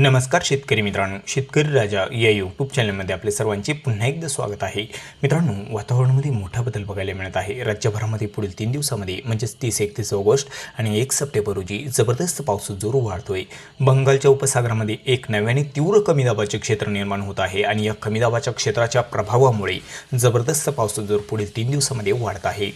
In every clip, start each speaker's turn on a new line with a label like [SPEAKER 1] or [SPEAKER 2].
[SPEAKER 1] नमस्कार शेतकरी मित्रांनो. शेतकरी राजा या यूट्यूब चॅनलमध्ये आपले सर्वांचे पुन्हा एकदा स्वागत आहे. मित्रांनो वातावरणामध्ये मोठा बदल बघायला मिळत आहे. राज्यभरामध्ये पुढील तीन दिवसामध्ये म्हणजेच तीस एकतीस ऑगस्ट आणि एक सप्टेंबर रोजी जबरदस्त पाऊस जोर वाढतोय. बंगालच्या उपसागरामध्ये एक नव्याने तीव्र कमी दाबाचे क्षेत्र निर्माण होत आहे आणि या कमी दाबाच्या क्षेत्राच्या प्रभावामुळे जबरदस्त पाऊस जोर पुढील तीन दिवसामध्ये वाढत आहे.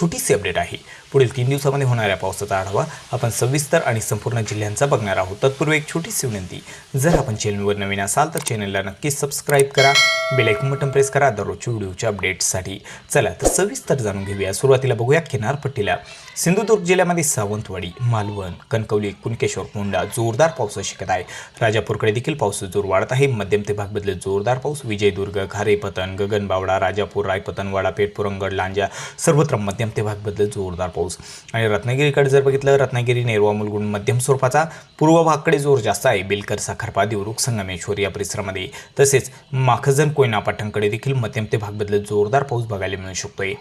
[SPEAKER 1] छोटीशी अपडेट आहे. पुढील तीन दिवसामध्ये होणाऱ्या पावसाचा आढावा आपण सविस्तर आणि संपूर्ण जिल्ह्यांचा बघणार आहोत. तत्पूर्वी एक छोटीशी विनंती. जर आपण चॅनलवर नवीन असाल तर चॅनलला नक्कीच सबस्क्राईब करा. बेलायकन बटन प्रेस करा. दररोजच्या व्हिडिओच्या अपडेट्ससाठी. चला तर सविस्तर जाणून घेऊया. सुरुवातीला बघूया किनारपट्टीला सिंधुदुर्ग जिल्ह्यामध्ये सावंतवाडी मालवण कणकवली कुणकेश्वर मुंडा जोरदार पाऊस शिकत आहे. राजापूरकडे देखील पाऊस जोर वाढत आहे. मध्यम ते भाग बदलत जोरदार पाऊस. विजयदुर्ग खारेपतन गगनबावडा राजापूर रायपतन वाडापेठ पुरंगड लांजा सर्वत्र मध्यम ते भाग बदलत जोरदार पाऊस. आणि रत्नागिरीकडे जर बघितलं रत्नागिरी नेरवा मुलगुण मध्यम स्वरूपाचा पूर्व भागकडे जोर जास्त आहे. बिलकर साखरपा देवरुख संगमेश्वर या परिसरामध्ये. तसेच माखजन कोयना देखील मध्यम ते भागबदलत जोरदार पाऊस बघायला मिळू शकतोय.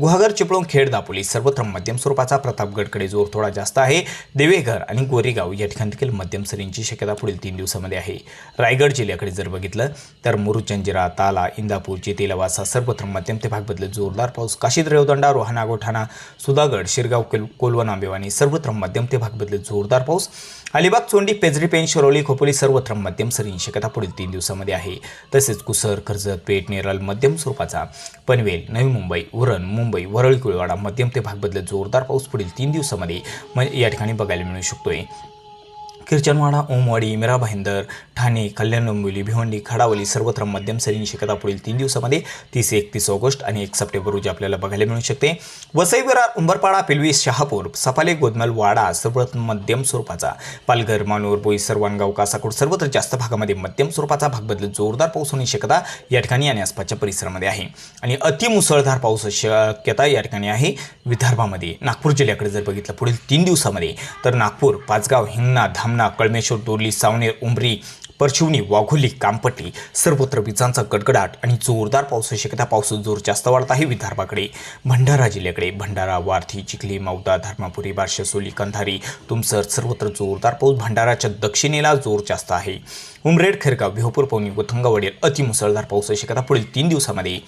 [SPEAKER 1] गुहागर चिपळूण खेड दापोली सर्वत्र मध्यम स्वरूपाचा प्रतापगडकडे जोर थोडा जास्त आहे. देवेघर आणि गोरेगाव या ठिकाणी देखील मध्यम सरींची शक्यता पुढील तीन दिवसामध्ये आहे. रायगड जिल्ह्याकडे जर बघितलं तर मुरुड जंजिरा ताला इंदापूर जेतेलवासा सर्वत्र मध्यम ते भागबदलत जोरदार पाऊस. काशीद रेवदंडा रोहाना गोठाणा सुधागड शिरगाव कोलवा कोलवण सर्वत्र मध्यम ते भागबदलत जोरदार पाऊस. अलिबाग चोंडी पेजरी पेन शिरोली खोपोली सर्वत्र मध्यम सरींची शक्यता पुढील तीन दिवसामध्ये आहे. तसेच कुसर कर्जत पेठ नेरळ मध्यम स्वरूपाचा पनवेल नवी मुंबई उरण मुंबई वरळी कुळवाडा मध्यम ते भाग बदलत जोरदार पाऊस पुढील तीन दिवसामध्ये म या ठिकाणी बघायला मिळू शकतोय. किरचनवाडा ओमवाडी मीरा भाईंदर ठाणे कल्याण डोंबिवली भिवंडी खडावली सर्वत्र मध्यम सरींची शक्यता पुढील तीन दिवसामध्ये तीस एकतीस ऑगस्ट आणि एक सप्टेंबर रोजी आपल्याला बघायला मिळू शकते. वसई विरार उंबरपाडा पिलवी शहापूर सफाले गोदमल वाडा सर्वत्र मध्यम स्वरूपाचा पालघर मानूर बोई सर्वांगाव कासाकोड सर्वत्र जास्त भागामध्ये मध्यम स्वरूपाचा भाग बदलत जोरदार पाऊस होण्याची शक्यता या ठिकाणी आणि आसपासच्या परिसरामध्ये आहे. आणि अतिमुसळधार पाऊस शक्यता या ठिकाणी आहे विदर्भामध्ये. नागपूर जिल्ह्याकडे जर बघितलं पुढील तीन दिवसामध्ये तर नागपूर पाचगाव हिंगणा धाम जामना कळमेश्वर डोरली सावनेर उमरी परशिवनी वाघोली कामपट्टी सर्वत्र विजांचा गडगडाट आणि जोरदार पावसाची शक्यता. पावसाचा जोर जास्त वाढत आहे विदर्भाकडे. भंडारा जिल्ह्याकडे. भंडारा वारथी चिखली मौदा धर्मापुरी बारशसोली कंधारी तुमसर सर्वत्र जोरदार पाऊस. भंडाराच्या दक्षिणेला जोर जास्त आहे. उमरेड खेरगाव विहोपूर पवनी वथंगावडील अतिमुसळधार पावसाची शक्यता पुढील तीन दिवसामध्ये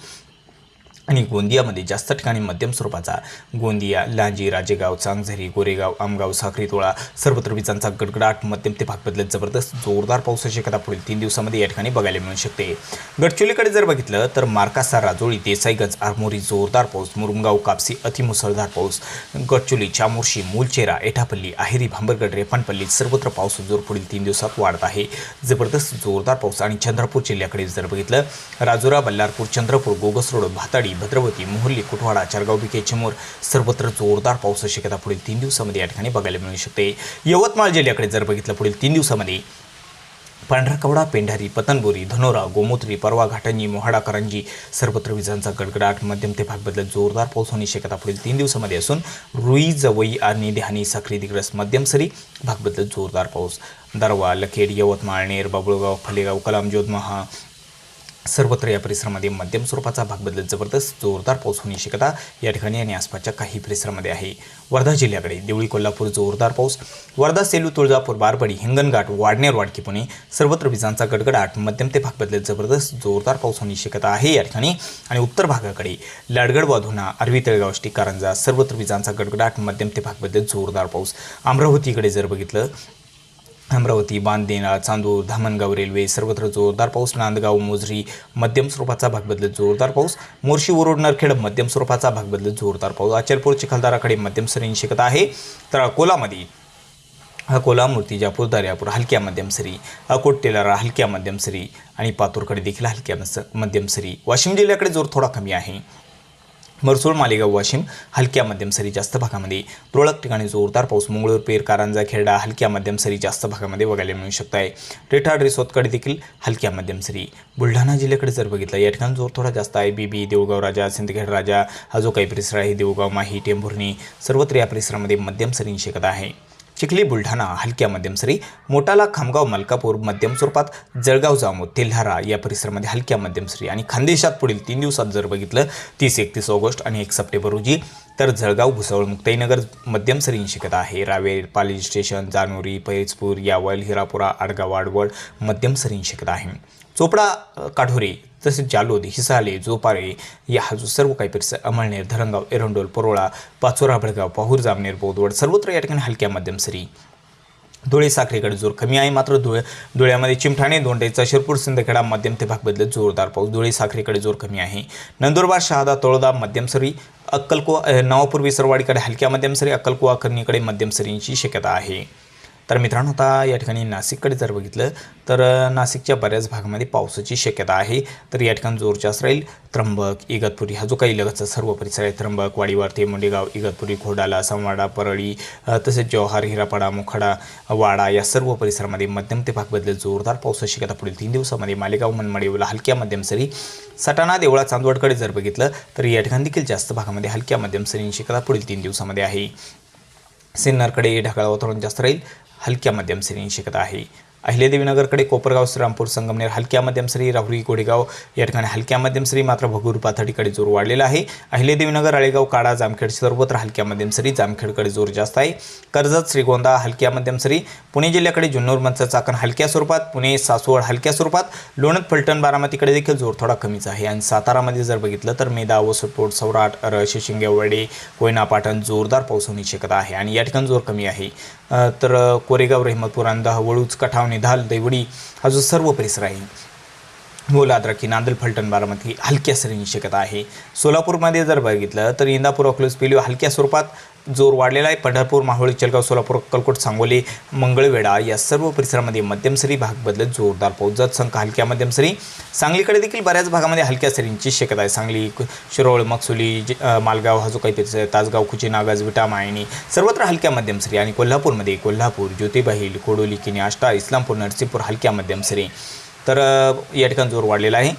[SPEAKER 1] आणि गोंदियामध्ये जास्त ठिकाणी मध्यम स्वरूपाचा गोंदिया लांजी राजेगाव चांगझरी गोरेगाव आमगाव साखरीतोळा सर्वत्र विजांचा गडगडाट मध्यम ते भाग बदलत जबरदस्त जोरदार पावसाची शक्यता पुढील तीन दिवसामध्ये या ठिकाणी बघायला मिळू शकते. गडचिरोलीकडे जर बघितलं तर मार्कासा राजोळी देसाईगंज आरमोरी जोरदार पाऊस मुरुमगाव कापसी अतिमुसळधार पाऊस गडचिरोली चामोर्शी मूलचेरा एठापल्ली आहेरी भांबरगड रेफानपल्ली सर्वत्र पाऊस जोर पुढील तीन दिवसात वाढत आहे. जबरदस्त जोरदार पाऊस आणि चंद्रपूर जिल्ह्याकडे जर बघितलं राजुरा बल्लारपूर चंद्रपूर गोगस रोड भाताडी भद्रवती मोहल्ली कुटवाडा चारगाव बिके चिमूर सर्वत्र जोरदार पावसाची शक्यता पुढील तीन दिवसामध्ये या ठिकाणी बघायला मिळू शकते. यवतमाळ जिल्ह्याकडे जर बघितलं पुढील तीन दिवसामध्ये पांढराकवडा पेंढारी पतनबोरी धनोरा गोमूत्री परवा घाटंजी मोहाडा करंजी सर्वत्र विजांचा गडगडाट मध्यम ते भाग बदलत जोरदार पाऊस होण्याची शक्यता पुढील तीन दिवसामध्ये असून रुई जवई आणि देहानी साखरी दिग्रस मध्यम सरी भाग बदलत जोरदार पाऊस. दरवा लखेड यवतमाळ नेर बाबुळगाव फलेगाव कलाम जोधमहा सर्वत्र या परिसरामध्ये मध्यम स्वरूपाचा भाग बदलत जबरदस्त जोरदार पाऊस होण्याची शक्यता या ठिकाणी आणि आसपासच्या काही परिसरामध्ये आहे. वर्धा जिल्ह्याकडे देवळी कोल्हापूर जोरदार पाऊस. वर्धा सेलू तुळजापूर बारबडी हिंगणघाट वाडनेर वाडकी पुणे सर्वत्र विजांचा गडगडाट मध्यम ते भाग बदलत जबरदस्त जोरदार पाऊस होण्याची शक्यता आहे या ठिकाणी. आणि उत्तर भागाकडे लाडगड वाधुना अरवी तळेगाव कारंजा सर्वत्र विजांचा गडगडाट मध्यम ते भाग बदलत जोरदार पाऊस. अमरावतीकडे जर बघितलं अमरावती बांदेना चांदूर धामणगाव रेल्वे सर्वत्र जोरदार पाऊस नांदगाव मोजरी मध्यम स्वरूपाचा भाग बदलत जोरदार पाऊस मोर्शी वरोड नरखेड मध्यम स्वरूपाचा भाग बदलत जोरदार पाऊस अचलपूर चिखलदाराकडे मध्यम सरींची शिकत आहे. तर अकोलामध्ये अकोला मूर्तिजापूर दर्यापूर हलक्या मध्यम सरी अकोट टेलारा हलक्या मध्यम सरी आणि पातूरकडे देखील हलक्या मस मध्यम सरी. वाशिम जिल्ह्याकडे जोर थोडा कमी आहे. मरसूळ मालेगाव वाशिम हलक्या मध्यम सरी जास्त भागामध्ये. तुरळक ठिकाणी जोरदार पाऊस मंगळूर पेर कारंजा खेरडा हलक्या मध्यम सरी जास्त भागामध्ये बघायला मिळू शकत आहे रेठाड रिसोदकडे देखील हलक्या मध्यम सरी. बुलढाणा जिल्ह्याकडे जर बघितलं या ठिकाणी जोर थोडा जास्त आहे. बीबी देवगाव राजा सिंदखेड राजा हा जो काही परिसर आहे देवगाव माही टेंभुर्णी सर्वत्र या परिसरामध्ये मध्यम सरींची शक्यता आहे. चिखली बुलढाणा हलक्या मध्यम सरी मोटाला खामगाव मलकापूर मध्यम स्वरूपात जळगाव जामोद तेल्हारा या परिसरामध्ये हलक्या मध्यम सरी आणि खानदेशात पुढील तीन दिवसात जर बघितलं तीस एकतीस ऑगस्ट आणि एक सप्टेंबर रोजी तर जळगाव भुसावळ मुक्ताईनगर मध्यम सरींची शक्यता आहे. रावेर पाली स्टेशन जानोरी पैजपूर यावल हिरापुरा आडगाव आडवळ मध्यम सरींची शक्यता आहे. चोपडा काठोरे तसेच जालोद हिसाले जोपारे या हा जो सर्व काही परिसर अमळनेर धरणगाव एरंडोल परोळा पाचोरा भडगाव पाहूर जामनेर बोदवड सर्वत्र या ठिकाणी हलक्या मध्यम सरी. धुळे साखरेकडे जोर कमी आहे मात्र धुळे धुळ्यामध्ये चिमठाणे दोंडेचा शिरपूर सिंदखेडा मध्यम ते भाग बदलत जोरदार पाऊस. धुळे साखरेकडे जोर कमी आहे. नंदुरबार शहादा तळोदा मध्यम सरी अक्कलकुवा नवापूर्वी सरवाडीकडे हलक्या मध्यम सरी अक्कलकुवा कर्णीकडे मध्यम सरींची शक्यता आहे. तर मित्रांनो आता या ठिकाणी नाशिककडे जर बघितलं तर नाशिकच्या बऱ्याच भागामध्ये पावसाची शक्यता आहे. तर या ठिकाणी जोर जास्त राहील त्र्यंबक इगतपुरी हा जो काही लगतचा सर्व परिसर आहे त्र्यंबक वाडीवार ते मुंडेगाव इगतपुरी खोडाला संवाडा परळी तसेच जव्हार हिरापाडा मोखाडा वाडा या सर्व परिसरामध्ये मध्यम ते भाग बदलत जोरदार पावसाची शक्यता पुढील तीन दिवसामध्ये मालेगाव मनमाडीवला हलक्या मध्यम सरी सटाणा देवळा चांदवडकडे जर बघितलं तर या ठिकाणी देखील जास्त भागामध्ये हलक्या मध्यम सरींची शक्यता पुढील तीन दिवसामध्ये आहे. सिन्नरकडे ढगाळ वातावरण जास्त राहील. हलक्या मध्यम सरींची शक्यता आहे. अहिल्यादेवीनगरकडे कोपरगाव श्रीरामपूर संगमनेर हलक्या मध्यम सरी राहुरी गोडेगाव या ठिकाणी हलक्या मध्यम सरी मात्र भगूर पाथडीकडे जोर वाढलेला आहे. अहिल्यादेवीनगर आळेगाव काडा जामखेड सर्वत्र हलक्या मध्यम सरी जामखेडकडे जोर जास्त आहे. कर्जत श्रीगोंदा हलक्या मध्यम सरी पुणे जिल्ह्याकडे जुन्नर मंच चाकण हलक्या स्वरूपात पुणे सासवड हलक्या स्वरूपात लोणत फलटण बारामतीकडे देखील जोर थोडा कमीच आहे. आणि सातारामध्ये जर बघितलं तर मेदा वसटपोट सौराट र शिशिंगे वडे कोयना पाटण जोरदार पाऊस होण्याची शक्यता आहे. आणि या ठिकाणी जोर कमी आहे. तर कोरेगाव रहमतपूर अंदाह वळूच कठाव धाल दैवडी हा जो सर्व परिसर आहे. मोला की नांदल फलटण बारामती हलक्या सरींची शक्यता आहे. सोलापूरमध्ये जर बघितलं तर इंदापूर अकलूज पिलू हलक्या स्वरूपात जोर वाढलेला आहे. पंढरपूर माहुळी चलगाव सोलापूर अक्कलकोट सांगोली मंगळवेढा या सर्व परिसरामध्ये मध्यम सरी भाग बदलत जोरदार पाऊस जात संख हलक्या मध्यम सरी. सांगलीकडे देखील बऱ्याच भागामध्ये हलक्या सरींची शक्यता आहे. सांगली शिरोळ मकसुली मालगाव हा जो काही परिसर तासगाव कुची नागाज विटा मायणी सर्वत्र हलक्या मध्यम सरी आणि कोल्हापूरमध्ये कोल्हापूर ज्योतिबाहील कोडोली किनी आष्टा इस्लामपूर नरसिंहपूर हलक्या मध्यम सरी. तर या ठिकाणी जोर वाढलेला आहे.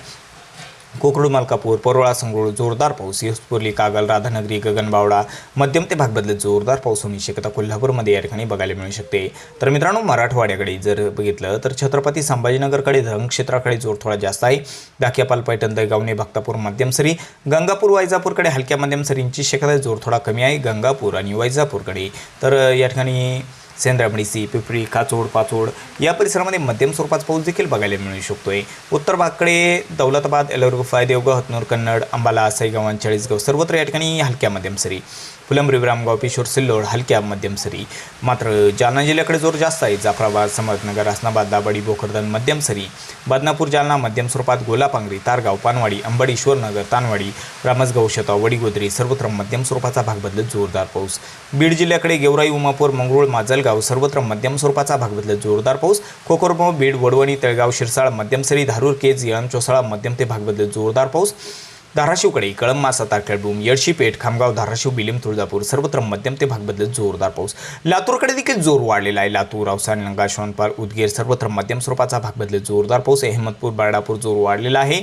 [SPEAKER 1] कोकरूड मलकापूर परोळा संगरूळ जोरदार पाऊस यशपुर्ली कागल राधानगरी गगनबावडा मध्यम ते भाग बदलत जोरदार पाऊस होण्याची शक्यता कोल्हापूरमध्ये या ठिकाणी बघायला मिळू शकते. तर मित्रांनो मराठवाड्याकडे जर बघितलं तर छत्रपती संभाजीनगरकडे धरण क्षेत्राकडे जोर थोडा जास्त आहे. दाखियापाल पैठण दगावणे भक्तापूर मध्यम सरी गंगापूर वैजापूरकडे हलक्या मध्यम सरींची शक्यता जोर थोडा कमी आहे. गंगापूर आणि वैजापूरकडे. तर या ठिकाणी सेंद्रामणीसी पिपरी काचोड पाचोड या परिसरामध्ये मध्यम स्वरूपाचा पाऊस देखील बघायला मिळू शकतोय. उत्तर भागकडे दौलताबाद एलोरगुफा देवगाव हतनूर कन्नड अंबाला साईगावान चाळीसगाव सर्वत्र या ठिकाणी हलक्या मध्यम सरी फुलंब्री रामगाव पिशोर सिल्लोड हलक्या मध्यम सरी. मात्र जालना जिल्ह्याकडे जोर जास्त आहे. जाफराबाद समर्थनगर हसनाबाद दाबडी भोकरदन मध्यम सरी. बदनापूर जालना मध्यम स्वरूपात गोलापांगरी तारगाव पानवाडी अंबाडी शोरनगर तानवाडी रामसगाव शेताव वडीगोद्री सर्वत्र मध्यम स्वरूपाचा भाग बदलत जोरदार पाऊस. बीड जिल्ह्याकडे गेवराई उमापूर मंगरुळ माजलगाव सर्वत्र मध्यम स्वरूपाचा भाग बदलत जोरदार पाऊस. कोकोरमो बीड वडवणी तळगाव शिरसाळ मध्यम सरी धारूर केज येळम चोसाळा मध्यम ते भाग बदलत जोरदार पाऊस. धाराशिवकडे कळंब मासा तारखेडबूम येडशीपेठ खामगाव धाराशिव बिलिम तुळजापूर सर्वत्र मध्यम ते भाग बदलत जोरदार पाऊस. लातूरकडे देखील जोर वाढलेला आहे. लातूर अवसान लंगा शोनपाल उदगीर सर्वत्र मध्यम स्वरूपाचा भाग बदलत जोरदार पाऊस अहमदपूर बारडापूर जोर वाढलेला आहे.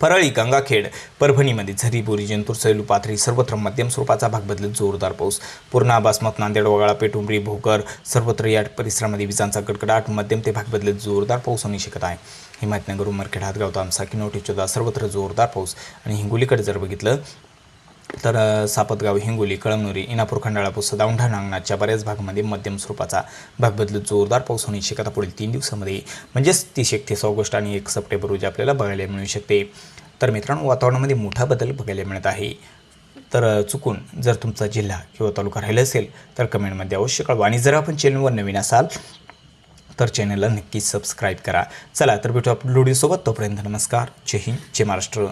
[SPEAKER 1] परळी गंगाखेड परभणीमध्ये झरीबोरी जंतूर सैलू पाथरी सर्वत्र मध्यम स्वरूपाचा भाग बदलत जोरदार पाऊस. पूर्णा बासमत नांदेड वगाळा पेटुंबरी भोकर सर्वत्र या परिसरामध्ये विजांचा गडगडाट मध्यम ते भाग बदलत जोरदार पाऊस होण्याची शक्यता आहे. हिमायतनगर उमरखेड हातगाव तामसा किनोटी चोदा सर्वत्र जोरदार पाऊस आणि हिंगोलीकडे जर बघितलं तर सापतगाव हिंगोली कळमनुरी इनापूर खंडाळा पुसद औंढा नांगणाच्या बऱ्याच भागामध्ये मध्यम स्वरूपाचा भाग बदलत जोरदार पाऊस होण्याची शक्यता पुढील तीन दिवसामध्ये. म्हणजेच तीस एकतीस ऑगस्ट आणि एक सप्टेंबर रोजी आपल्याला बघायला मिळू शकते. तर मित्रांनो वातावरणामध्ये मोठा बदल बघायला मिळत आहे. तर चुकून जर तुमचा जिल्हा किंवा तालुका राहिला असेल तर कमेंटमध्ये अवश्य कळवा. आणि जर आपण चॅनलवर नवीन असाल तर चॅनलला नक्कीच सबस्क्राईब करा. चला तर भेटू आपण व्हिडिओसोबत तोपर्यंत नमस्कार. जय हिंद जय महाराष्ट्र.